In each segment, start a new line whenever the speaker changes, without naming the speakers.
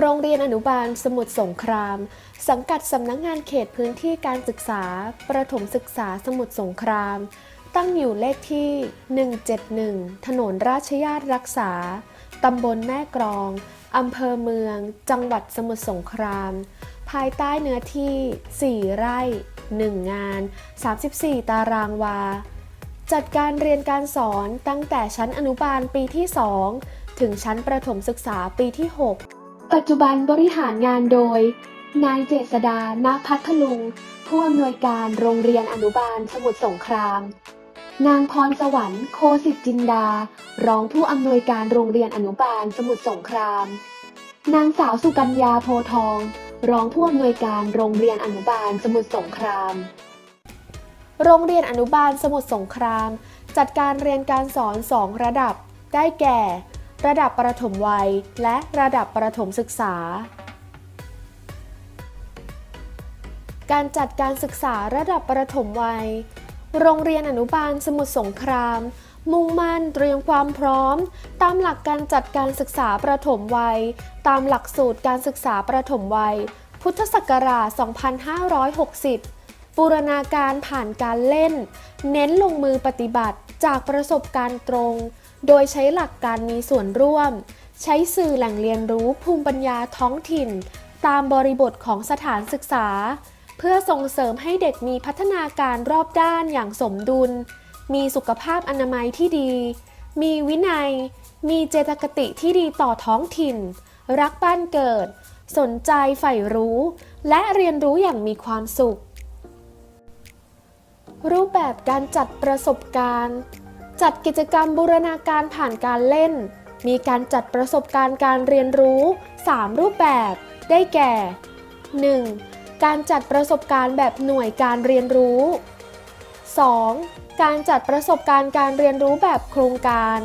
โรงเรียนอนุบาลสมุทรสงคราม สังกัดสำนักงานเขตพื้นที่การศึกษา ประถมศึกษาสมุทรสงคราม ตั้งอยู่เลขที่ 171 ถนนราชยาตรักษา ตำบลแม่กรอง อำเภอเมือง จังหวัดสมุทรสงคราม ภายใต้เนื้อที่ 4 ไร่ 1 งาน 34 ตารางวา จัดการเรียนการสอนตั้งแต่ชั้นอนุบาลปีที่ 2 ถึงชั้นประถมศึกษาปีที่ 6 ปัจจุบันบริหารงานโดย นายเจษดาณพัทลุง ผู้อำนวยการโรงเรียนอนุบาลสมุทรสงคราม นางพรสวรรค์โคสิตจินดา รองผู้อำนวยการโรงเรียนอนุบาลสมุทรสงคราม นางสาวสุกัญญาโพทอง รองผู้อำนวยการโรงเรียนอนุบาลสมุทรสงคราม โรงเรียนอนุบาลสมุทรสงคราม จัดการเรียนการสอน2ระดับ ได้แก่ ระดับประถมวัย และระดับประถมศึกษา การจัดการศึกษาระดับประถมวัย โรงเรียนอนุบาลสมุทรสงคราม มุ่งมั่นเตรียมความพร้อม ตามหลักการจัดการศึกษาประถมวัย ตามหลักสูตรการศึกษาประถมวัย พุทธศักราช 2560บูรณาการผ่านการเล่น เน้นลงมือปฏิบัติจากประสบการณ์ตรง โดยใช้หลักการมีส่วนร่วม ใช้สื่อแหล่งเรียนรู้ภูมิปัญญาท้องถิ่น ตามบริบทของสถานศึกษา เพื่อส่งเสริมให้เด็กมีพัฒนาการรอบด้านอย่างสมดุล มีสุขภาพอนามัยที่ดี มีวินัย มีเจตคติที่ดีต่อท้องถิ่น รักบ้านเกิด สนใจใฝ่รู้ และเรียนรู้อย่างมีความสุข รูปแบบการจัดประสบการณ์ จัดกิจกรรมบูรณาการผ่านการเล่น มีการจัดประสบการณ์การเรียนรู้ 3 รูปแบบ ได้แก่ 1. การจัดประสบการณ์แบบหน่วยการเรียนรู้ 2. การจัดประสบการณ์การเรียนรู้แบบโครงการ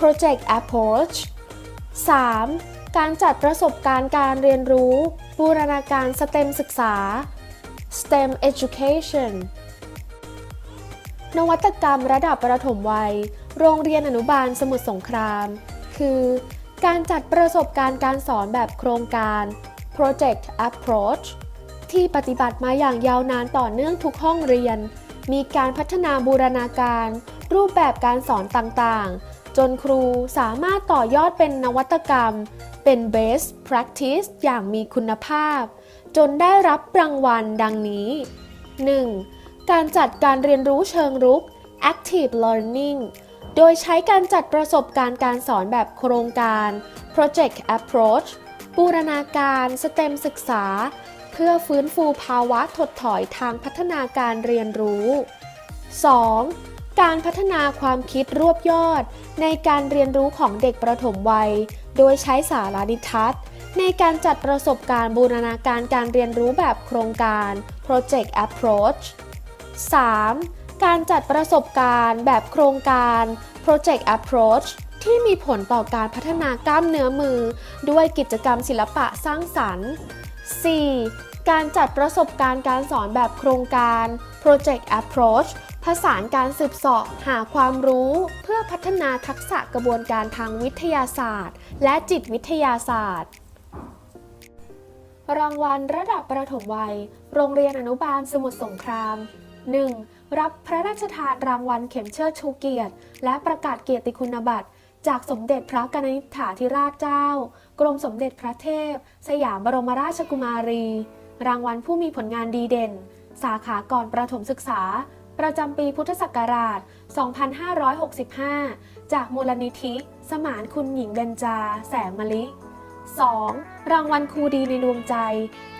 Project Approach 3. การจัดประสบการณ์การเรียนรู้ บูรณาการ STEM ศึกษา STEM Education นวัตกรรมระดับประถมวัย โรงเรียนอนุบาลสมุทรสงคราม คือ การจัดประสบการณ์การสอนแบบโครงการ Project Approach ที่ปฏิบัติมาอย่างยาวนานต่อเนื่องทุกห้องเรียน มีการพัฒนาบูรณาการ รูปแบบการสอนต่างๆ จนครูสามารถต่อยอดเป็นนวัตกรรม เป็น best practice อย่างมีคุณภาพ จนได้รับรางวัลดังนี้ 1. การจัดการเรียนรู้เชิงรุก active learning โดยใช้การจัดประสบการณ์การสอนแบบโครงการ project approach บูรณาการ STEM ศึกษา เพื่อฟื้นฟูภาวะถดถอยทางพัฒนาการเรียนรู้ 2. การพัฒนาความคิดรวบยอด ในการเรียนรู้ของเด็กประถมวัย โดยใช้สารานิทัศน์ ในการจัดประสบการณ์บูรณาการการเรียนรู้แบบโครงการ Project Approach 3. การจัดประสบการณ์แบบโครงการ Project Approach ที่มีผลต่อการพัฒนากล้ามเนื้อมือ ด้วยกิจกรรมศิลปะสร้างสรรค์ 4. การจัดประสบการณ์การสอนแบบโครงการ Project Approach ผสานการสืบเสาะหาความรู้ เพื่อพัฒนาทักษะกระบวนการทางวิทยาศาสตร์ และจิตวิทยาศาสตร์ รางวัลระดับประถมวัย โรงเรียนอนุบาลสมุทรสงคราม 1. รับพระราชทานรางวัลเข็มเชิดชูเกียรติ และประกาศเกียรติคุณบัตร จากสมเด็จพระกนิษฐาธิราชเจ้า กรมสมเด็จพระเทพ สยามบรมราชกุมารี รางวัลผู้มีผลงานดีเด่น สาขาก่อนประถมศึกษา ประจำปีพุทธศักราช 2565 จากมูลนิธิ สมานคุณหญิงเบญจา แสงมะลิ 2. รางวัลครูดีในดวงใจ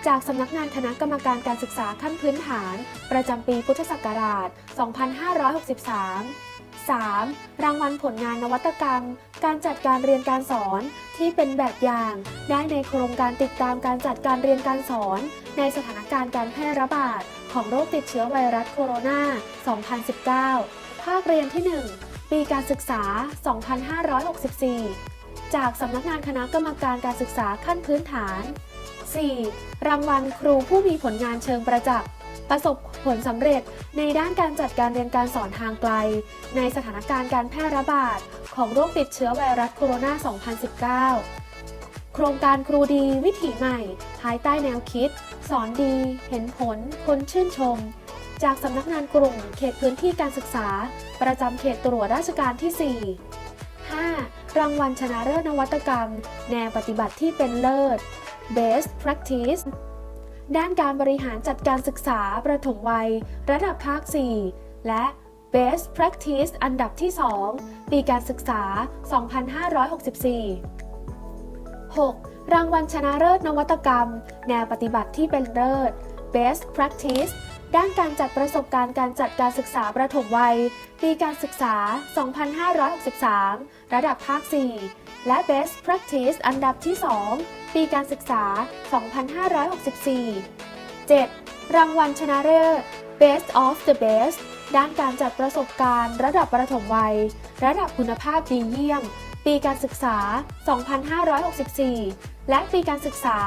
จากสำนักงานคณะกรรมการการศึกษาขั้นพื้นฐาน ประจำปีพุทธศักราช 2563 3. รางวัลผลงานนวัตกรรม การจัดการเรียนการสอนที่เป็นแบบอย่าง ได้ในโครงการติดตามการจัดการเรียนการสอน ในสถานการณ์การแพร่ระบาด ของโรคติดเชื้อไวรัสโคโรนา 2019 ภาคเรียนที่ 1 ปีการศึกษา 2564 จากสำนักงานคณะกรรมการการศึกษาขั้นพื้นฐาน 4. รางวัลครูผู้มีผลงานเชิงประจักษ์ประสบผลสำเร็จในด้านการจัดการเรียนการสอนทางไกล ในสถานการณ์การแพร่ระบาด ของโรคติดเชื้อไวรัสโคโรนา 2019 โครงการครูดีวิถีใหม่ ภายใต้แนวคิด สอนดี เห็นผล คนชื่นชม จากสำนักงานกลุ่มเขตพื้นที่การศึกษา ประจำเขตตรวจราชการที่ 4 รางวัลชนะเลิศนวัตกรรม แนวปฏิบัติที่เป็นเลิศ Best Practice ด้านการบริหารจัดการศึกษาประถมวัย ระดับภาค 4 และ Best Practice อันดับที่ 2 ปีการศึกษา 2564 6. รางวัลชนะเลิศนวัตกรรม แนวปฏิบัติที่เป็นเลิศ Best Practice ด้านการจัดประสบการณ์การจัดการศึกษาประถมวัย ปีการศึกษา 2563 ระดับภาค 4 และ Best Practice อันดับที่ 2 ปีการศึกษา 2564 7. รางวัลชนะเลิศ Best of the Best ด้านการจัดประสบการณ์ ระดับประถมวัย ระดับคุณภาพดีเยี่ยม ปีการศึกษา 2564 และปีการศึกษา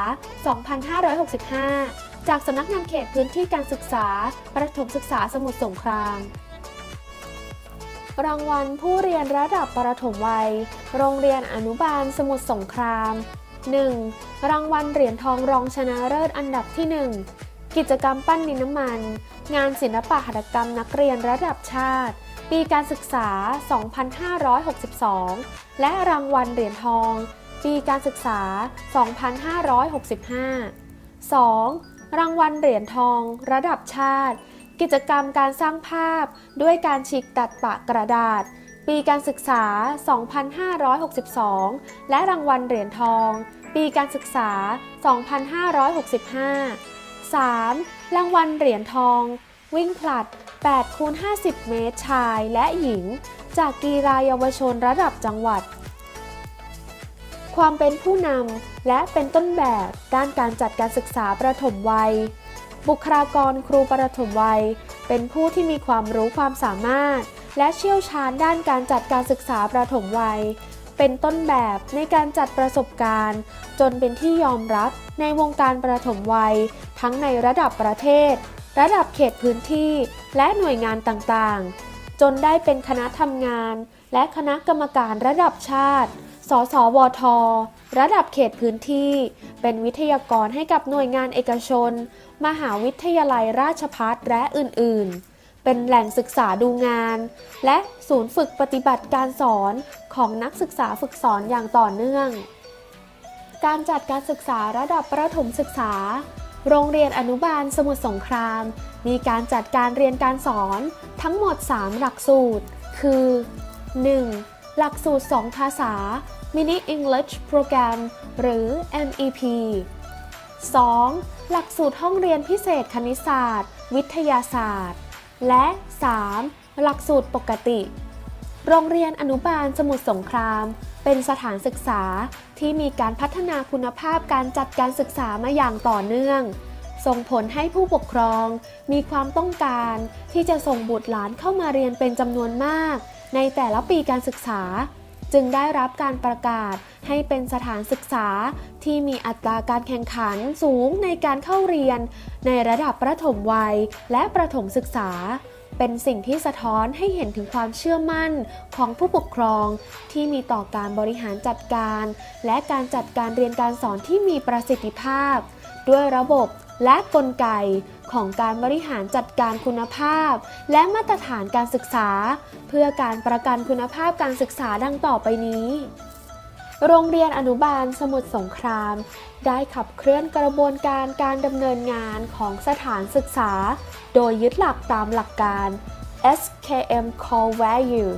2565 จากสำนักงานเขตพื้นที่การศึกษา ประถมศึกษาสมุทรสงคราม รางวัลผู้เรียนระดับประถมวัย โรงเรียนอนุบาลสมุทรสงคราม 1. รางวัลเหรียญทองรองชนะเลิศอันดับที่ 1 กิจกรรมปั้นดินน้ำมัน งานศิลปะหัตถกรรมนักเรียนระดับชาติ ปีการศึกษา 2562 และรางวัลเหรียญทอง ปีการศึกษา 2565 2. รางวัลเหรียญทอง ระดับชาติ กิจกรรมการสร้างภาพ ด้วยการฉีกตัดปะกระดาษ ปีการศึกษา 2562 และรางวัลเหรียญทอง ปีการศึกษา 2565 3. รางวัลเหรียญทอง วิ่งผลัด8คูณ50 เมตรชายและหญิง จากกีฬาเยาวชนระดับจังหวัด ความเป็นผู้นำและเป็นต้นแบบด้านการจัดการศึกษาประถมวัย บุคลากรครูประถมวัย เป็นผู้ที่มีความรู้ความสามารถ และเชี่ยวชาญด้านการจัดการศึกษาประถมวัย เป็นต้นแบบในการจัดประสบการณ์ จนเป็นที่ยอมรับในวงการประถมวัย ทั้งในระดับประเทศ ระดับเขตพื้นที่ และหน่วยงานต่างๆ จนได้เป็นคณะทำงาน และคณะกรรมการระดับชาติ สสวท ระดับเขตพื้นที่ เป็นวิทยากรให้กับหน่วยงานเอกชน มหาวิทยาลัยราชภัฏและอื่น ๆ เป็นแหล่งศึกษาดูงาน และศูนย์ฝึกปฏิบัติการสอนของนักศึกษาฝึกสอนอย่างต่อเนื่อง การจัดการศึกษาระดับประถมศึกษา โรงเรียนอนุบาลสมุทรสงคราม มีการจัดการเรียนการสอนทั้งหมด 3 หลักสูตร คือ 1. หลักสูตร 2 ภาษา Mini English Program หรือ MEP 2. หลักสูตรห้องเรียนพิเศษคณิตศาสตร์ วิทยาศาสตร์ และ 3. หลักสูตรปกติ โรงเรียนอนุบาลสมุทรสงคราม เป็นสถานศึกษาที่มีการพัฒนาคุณภาพการจัดการศึกษามาอย่างต่อเนื่อง ส่งผลให้ผู้ปกครอง มีความต้องการที่จะส่งบุตรหลานเข้ามาเรียนเป็นจำนวนมาก ในแต่ละปีการศึกษา จึงได้รับการประกาศให้เป็นสถานศึกษาที่มีอัตราการแข่งขันสูงในการเข้าเรียน ในระดับประถมวัยและประถมศึกษา เป็นสิ่งที่สะท้อนให้เห็นถึงความเชื่อมั่นของผู้ปกครอง ที่มีต่อการบริหารจัดการ และการจัดการเรียนการสอนที่มีประสิทธิภาพ ด้วยระบบ และกลไกของการบริหารจัดการคุณภาพ และมาตรฐานการศึกษา เพื่อการประกันคุณภาพการศึกษาดังต่อไปนี้ โรงเรียนอนุบาลสมุทรสงคราม ได้ขับเคลื่อนกระบวนการการดำเนินงานของสถานศึกษา โดยยึดหลักตามหลักการ SKM Core Value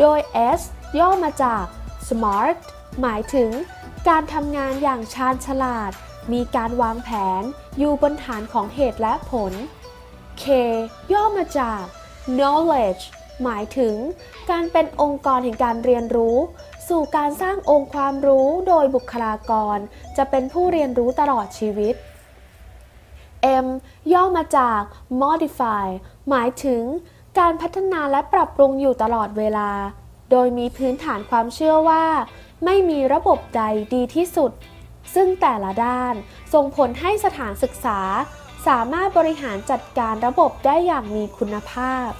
โดย S ย่อมาจาก Smart หมายถึง การทำงานอย่างชาญฉลาด มีการวางแผน อยู่บนฐานของเหตุและผล K ย่อมาจาก knowledge หมายถึง การเป็นองค์กรแห่งการเรียนรู้ สู่การสร้างองค์ความรู้โดยบุคลากร จะเป็นผู้เรียนรู้ตลอดชีวิต M ย่อมาจาก modify หมายถึง การพัฒนาและปรับปรุงอยู่ตลอดเวลา โดยมีพื้นฐานความเชื่อว่า ไม่มีระบบใดดีที่สุด ซึ่งแต่ละด้านส่งผลให้สถานศึกษา สามารถบริหารจัดการระบบได้อย่างมีคุณภาพ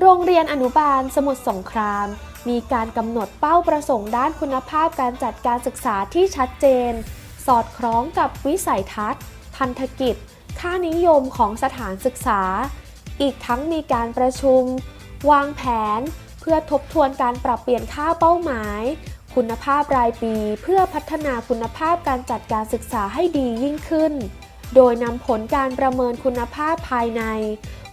โรงเรียนอนุบาลสมุทรสงคราม มีการกำหนดเป้าประสงค์ด้านคุณภาพการจัดการศึกษาที่ชัดเจน สอดคล้องกับวิสัยทัศน์ พันธกิจ ค่านิยมของสถานศึกษา อีกทั้งมีการประชุม วางแผน พื่อทบทวนการปรับเปลี่ยนค่าเป้าหมาย คุณภาพรายปี เพื่อพัฒนาคุณภาพการจัดการศึกษาให้ดียิ่งขึ้น โดยนำผลการประเมินคุณภาพภายใน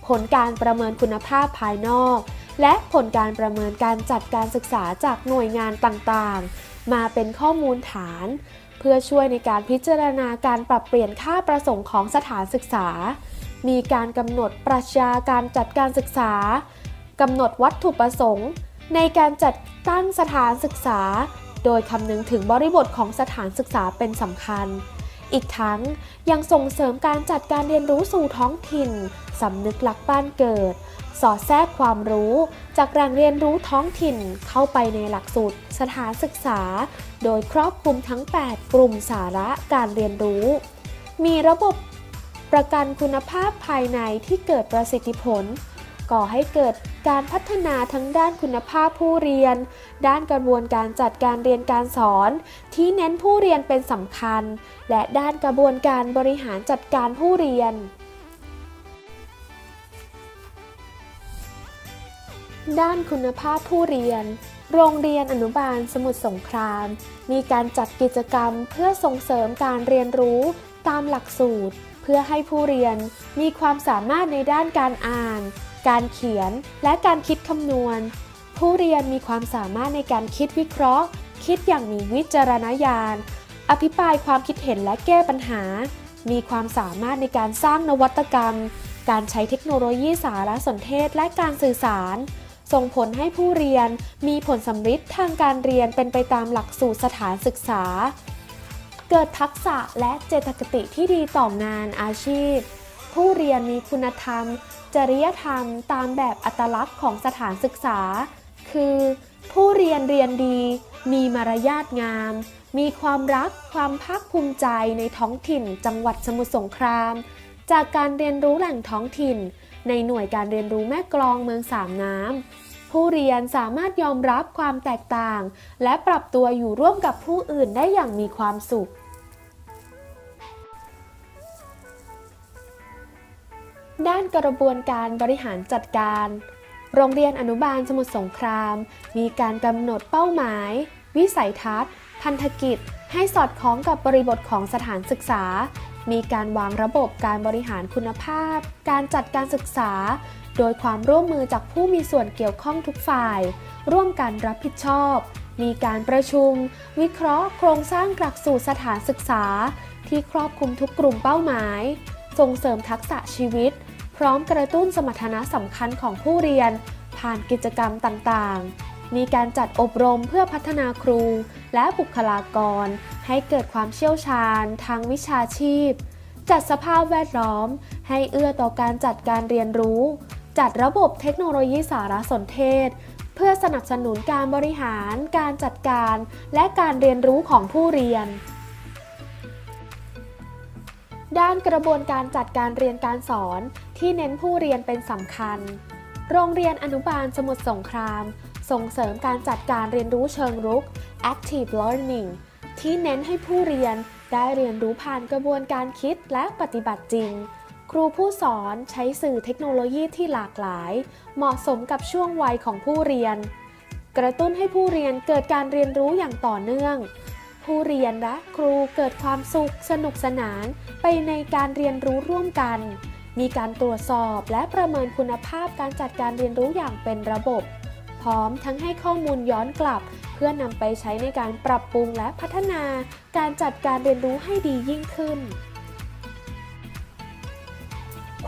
ผลการประเมินคุณภาพภายนอก และผลการประเมินการจัดการศึกษาจากหน่วยงานต่างๆ มาเป็นข้อมูลฐาน เพื่อช่วยในการพิจารณาการปรับเปลี่ยนค่าประสงค์ของสถานศึกษา มีการกำหนดปรัชญาการจัดการศึกษา กำหนดวัตถุประสงค์ ในการจัดตั้งสถานศึกษา โดยคำนึงถึงบริบทของสถานศึกษาเป็นสำคัญ อีกทั้งยังส่งเสริมการจัดการเรียนรู้สู่ท้องถิ่นสำนึกรักบ้านเกิด สอดแทรกความรู้จากแหล่งเรียนรู้ท้องถิ่นเข้าไปในหลักสูตรสถานศึกษา โดยครอบคลุมทั้ง 8 กลุ่มสาระการเรียนรู้ มีระบบประกันคุณภาพภายในที่เกิดประสิทธิผล ก่อให้เกิดการพัฒนาทั้งด้านคุณภาพผู้เรียน ด้านกระบวนการจัดการเรียนการสอน ที่เน้นผู้เรียนเป็นสำคัญ และด้านกระบวนการบริหารจัดการผู้เรียน ด้านคุณภาพผู้เรียน โรงเรียนอนุบาลสมุทรสงคราม มีการจัดกิจกรรมเพื่อส่งเสริมการเรียนรู้ตามหลักสูตร เพื่อให้ผู้เรียนมีความสามารถในด้านการอ่าน การเขียน และการคิดคำนวณ ผู้เรียนมีความสามารถในการคิดวิเคราะห์ คิดอย่างมีวิจารณญาณ อภิปรายความคิดเห็นและแก้ปัญหา มีความสามารถในการสร้างนวัตกรรม การใช้เทคโนโลยีสารสนเทศและการสื่อสาร ส่งผลให้ผู้เรียนมีผลสำฤทธิ์ทางการเรียนเป็นไปตามหลักสูตรสถานศึกษา เกิดทักษะและเจตคติที่ดีต่องานอาชีพผู้เรียนมีคุณธรรม จริยธรรมตามแบบอัตลักษณ์ของสถานศึกษา คือ ผู้เรียนเรียนดี มีมารยาทงาม มีความรักความภาคภูมิใจในท้องถิ่นจังหวัดสมุทรสงคราม จากการเรียนรู้แหล่งท้องถิ่น ในหน่วยการเรียนรู้แม่กลองเมืองสามน้ำผู้เรียนสามารถยอมรับความแตกต่าง และปรับตัวอยู่ร่วมกับผู้อื่นได้อย่างมีความสุข ด้านกระบวนการบริหารจัดการ โรงเรียนอนุบาลสมุทรสงคราม มีการกำหนดเป้าหมาย วิสัยทัศน์ พันธกิจ ให้สอดคล้องกับบริบทของสถานศึกษา มีการวางระบบการบริหารคุณภาพ การจัดการศึกษา โดยความร่วมมือจากผู้มีส่วนเกี่ยวข้องทุกฝ่าย ร่วมกันรับผิดชอบ มีการประชุม วิเคราะห์ โครงสร้างหลักสูตรสถานศึกษา ที่ครอบคลุมทุกกลุ่มเป้าหมายส่งเสริมทักษะชีวิต พร้อมกระตุ้นสมรรถนะสำคัญของผู้เรียน ผ่านกิจกรรมต่างๆ มีการจัดอบรมเพื่อพัฒนาครู และบุคลากร ให้เกิดความเชี่ยวชาญ ทางวิชาชีพ จัดสภาพแวดล้อม ให้เอื้อต่อการจัดการเรียนรู้ จัดระบบเทคโนโลยีสารสนเทศ เพื่อสนับสนุนการบริหาร การจัดการ และการเรียนรู้ของผู้เรียน ด้านกระบวนการจัดการเรียนการสอนที่เน้นผู้เรียนเป็นสำคัญ โรงเรียนอนุบาลสมุทรสงคราม ส่งเสริมการจัดการเรียนรู้เชิงรุก active learning ที่เน้นให้ผู้เรียนได้เรียนรู้ผ่านกระบวนการคิดและปฏิบัติจริง ครูผู้สอนใช้สื่อเทคโนโลยีที่หลากหลาย เหมาะสมกับช่วงวัยของผู้เรียน กระตุ้นให้ผู้เรียนเกิดการเรียนรู้อย่างต่อเนื่อง ผู้เรียนและครูเกิดความสุขสนุกสนานไปในการเรียนรู้ร่วมกัน มีการตรวจสอบและประเมินคุณภาพการจัดการเรียนรู้อย่างเป็นระบบ พร้อมทั้งให้ข้อมูลย้อนกลับ เพื่อนำไปใช้ในการปรับปรุงและพัฒนาการจัดการเรียนรู้ให้ดียิ่งขึ้น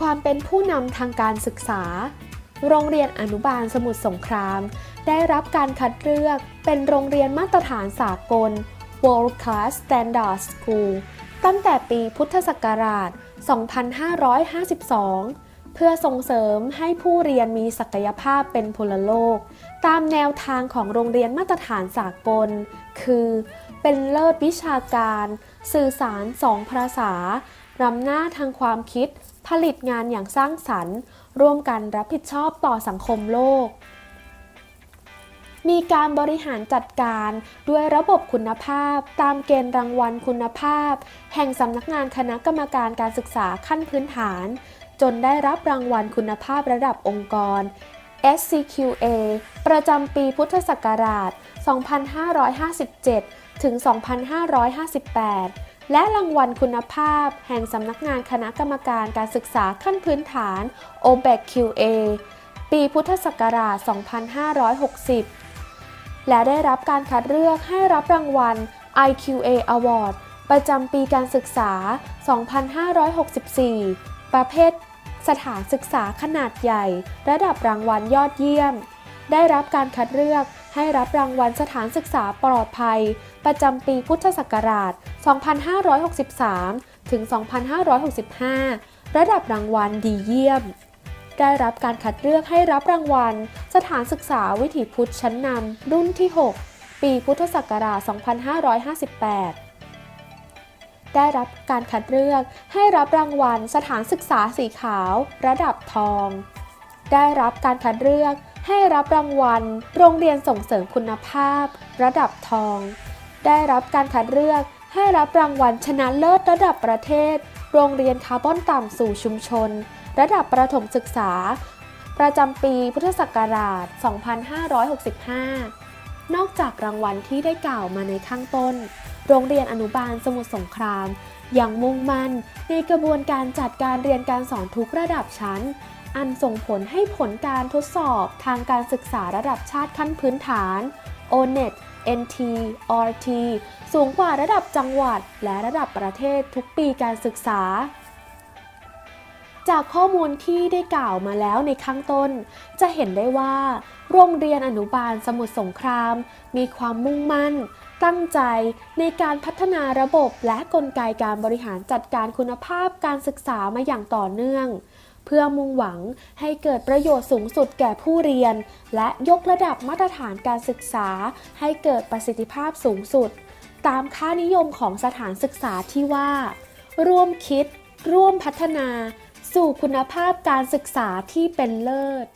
ความเป็นผู้นำทางการศึกษา โรงเรียนอนุบาลสมุทรสงคราม ได้รับการคัดเลือกเป็นโรงเรียนมาตรฐานสากล World Class Standard School ตั้งแต่ปีพุทธศักราช 2552 เพื่อส่งเสริมให้ผู้เรียนมีศักยภาพเป็นพลโลก ตามแนวทางของโรงเรียนมาตรฐานสากล คือ เป็นเลิศวิชาการ สื่อสารสองภาษารำหน้าทางความคิด ผลิตงานอย่างสร้างสรรค์ ร่วมกันรับผิดชอบต่อสังคมโลก มีการบริหารจัดการด้วยระบบคุณภาพ ตามเกณฑ์รางวัลคุณภาพ แห่งสำนักงานคณะกรรมการการศึกษาขั้นพื้นฐาน จนได้รับรางวัลคุณภาพระดับองค์กร SCQA ประจำปีพุทธศักราช 2557 ถึง 2558 และรางวัลคุณภาพ แห่งสำนักงานคณะกรรมการการศึกษาขั้นพื้นฐาน OBEC QA ปีพุทธศักราช 2560 และได้รับการคัดเลือกให้รับรางวัล IQA Award ประจำปีการศึกษา 2564 ประเภท สถานศึกษาขนาดใหญ่ ระดับรางวัลยอดเยี่ยม ได้รับการคัดเลือกให้รับรางวัลสถานศึกษาปลอดภัย ประจำปีพุทธศักราช 2563 ถึง 2565 ระดับรางวัลดีเยี่ยม ได้รับการคัดเลือกให้รับรางวัล สถานศึกษาวิถีพุทธชั้นนำรุ่นที่ 6 ปีพุทธศักราช 2558 ได้รับการคัดเลือกให้รับรางวัล สถานศึกษาสีขาว ระดับทอง ได้รับการคัดเลือกให้รับรางวัล โรงเรียนส่งเสริมคุณภาพ ระดับทอง ได้รับการคัดเลือกให้รับรางวัลชนะเลิศระดับประเทศ โรงเรียนคาร์บอนต่ำสู่ชุมชน ระดับประถมศึกษา ประจำปีพุทธศักราช 2565 นอกจากรางวัลที่ได้กล่าวมาในข้างต้น โรงเรียนอนุบาลสมุทรสงครามยังมุ่งมั่นในกระบวนการจัดการเรียนการสอนทุกระดับชั้น อันส่งผลให้ผลการทดสอบทางการศึกษาระดับชาติขั้นพื้นฐาน ONET NT RT สูงกว่าระดับจังหวัดและระดับประเทศทุกปีการศึกษา จากข้อมูลที่ได้กล่าวมาแล้วในข้างต้น จะเห็นได้ว่า โรงเรียนอนุบาลสมุทรสงคราม มีความมุ่งมั่น ตั้งใจในการพัฒนาระบบและกลไกการบริหารจัดการคุณภาพการศึกษามาอย่างต่อเนื่อง เพื่อมุ่งหวังให้เกิดประโยชน์สูงสุดแก่ผู้เรียน และยกระดับมาตรฐานการศึกษา ให้เกิดประสิทธิภาพสูงสุด ตามค่านิยมของสถานศึกษาที่ว่า ร่วมคิด ร่วมพัฒนา สู่คุณภาพการศึกษาที่เป็นเลิศ